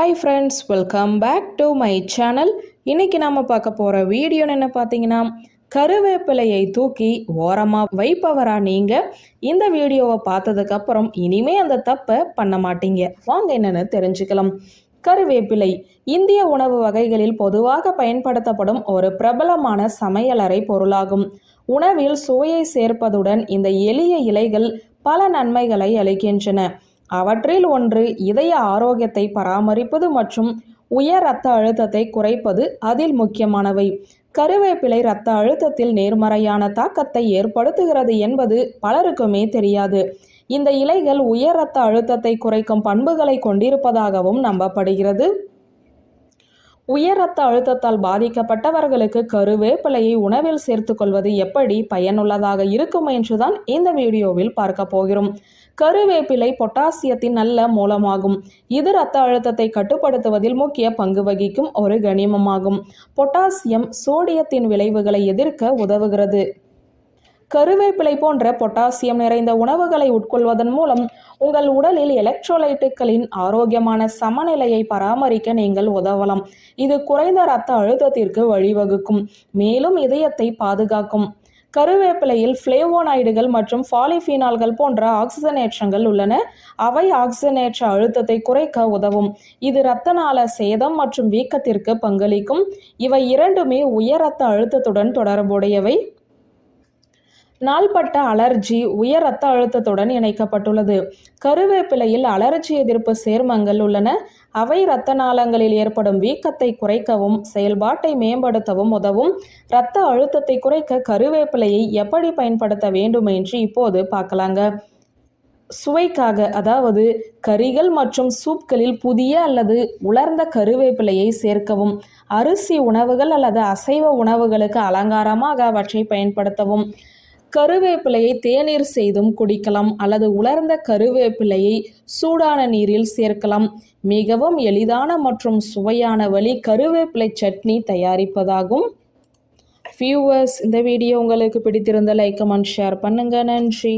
Hi friends welcome back to my channel இன்னைக்கு நாம் பார்க்க போகிற வீடியோன்னு என்ன பார்த்தீங்கன்னா கருவேப்பிலையை தூக்கி ஓரமாக வைப்பவரா நீங்கள் இந்த வீடியோவை பார்த்ததுக்கப்புறம் இனிமே அந்த தப்பை பண்ண மாட்டீங்க. வாங்க என்னென்னு தெரிஞ்சுக்கலாம். கருவேப்பிலை இந்திய உணவு வகைகளில் பொதுவாக பயன்படுத்தப்படும் ஒரு பிரபலமான சமையலறை பொருளாகும். உணவில் சுவையை சேர்ப்பதுடன் இந்த எளிய இலைகள் பல நன்மைகளை அளிக்கின்றன. அவற்றில் ஒன்று இதய ஆரோக்கியத்தை பராமரிப்பது மற்றும் உயர் இரத்த அழுத்தத்தை குறைப்பது. அதில் முக்கியமானவை. கருவேப்பிலை இரத்த அழுத்தத்தில் நேர்மறையான தாக்கத்தை ஏற்படுத்துகிறது என்பது பலருக்குமே தெரியாது. இந்த இலைகள் உயர் இரத்த அழுத்தத்தை குறைக்கும் பண்புகளை கொண்டிருப்பதாகவும் நம்பப்படுகிறது. உயர் ரத்த அழுத்தத்தால் பாதிக்கப்பட்டவர்களுக்கு கருவேப்பிலையை உணவில் சேர்த்துக்கொள்வது எப்படி பயனுள்ளதாக இருக்கும் என்றுதான் இந்த வீடியோவில் பார்க்க போகிறோம். கருவேப்பிலை பொட்டாசியத்தின் நல்ல மூலமாகும். இது இரத்த அழுத்தத்தை கட்டுப்படுத்துவதில் முக்கிய பங்கு வகிக்கும் ஒரு கனிமமாகும். பொட்டாசியம் சோடியத்தின் விளைவுகளை எதிர்க்க உதவுகிறது. கருவேப்பிலை போன்ற பொட்டாசியம் நிறைந்த உணவுகளை உட்கொள்வதன் மூலம் உங்கள் உடலில் எலக்ட்ரோலைட்டுகளின் ஆரோக்கியமான சமநிலையை பராமரிக்க நீங்கள் உதவலாம். இது குறைந்த இரத்த அழுத்தத்திற்கு வழிவகுக்கும். மேலும் இதயத்தை பாதுகாக்கும். கருவேப்பிலையில் ஃப்ளேவோனாய்டுகள் மற்றும் பாலிஃபீனால்கள் போன்ற ஆக்சிஜனேற்றங்கள் உள்ளன. அவை ஆக்சிஜனேற்ற அழுத்தத்தை குறைக்க உதவும். இது இரத்த நாள சேதம் மற்றும் வீக்கத்திற்கு பங்களிக்கும். இவை இரண்டுமே உயர் இரத்த அழுத்தத்துடன் தொடர்புடையவை. நாள்பட்ட அலர்ஜி உயர் இரத்த அழுத்தத்துடன் இணைக்கப்பட்டுள்ளது. கருவேப்பிலையில் அலர்ஜி எதிர்ப்பு சேர்மங்கள் உள்ளன. அவை இரத்த நாளங்களில் ஏற்படும் வீக்கத்தை குறைக்கவும் செயல்பாட்டை மேம்படுத்தவும் உதவும். இரத்த அழுத்தத்தை குறைக்க கருவேப்பிலையை எப்படி பயன்படுத்த வேண்டும் என்று இப்போது பார்க்கலாங்க. சுவைக்காக அதாவது கறிகள் மற்றும் சூப்களில் புதிய அல்லது உலர்ந்த கருவேப்பிலையை சேர்க்கவும். அரிசி உணவுகள் அல்லது அசைவ உணவுகளுக்கு அலங்காரமாக அவற்றை பயன்படுத்தவும். கருவேப்பிலையை தேநீர் செய்தும் குடிக்கலாம் அல்லது உலர்ந்த கருவேப்பிலையை சூடான நீரில் சேர்க்கலாம். மிகவும் எளிதான மற்றும் சுவையான வழி கருவேப்பிலை சட்னி தயாரிப்பதாகும். வியூவர்ஸ் இந்த வீடியோ உங்களுக்கு பிடித்திருந்த லைக் கமெண்ட் ஷேர் பண்ணுங்கள் நன்றி.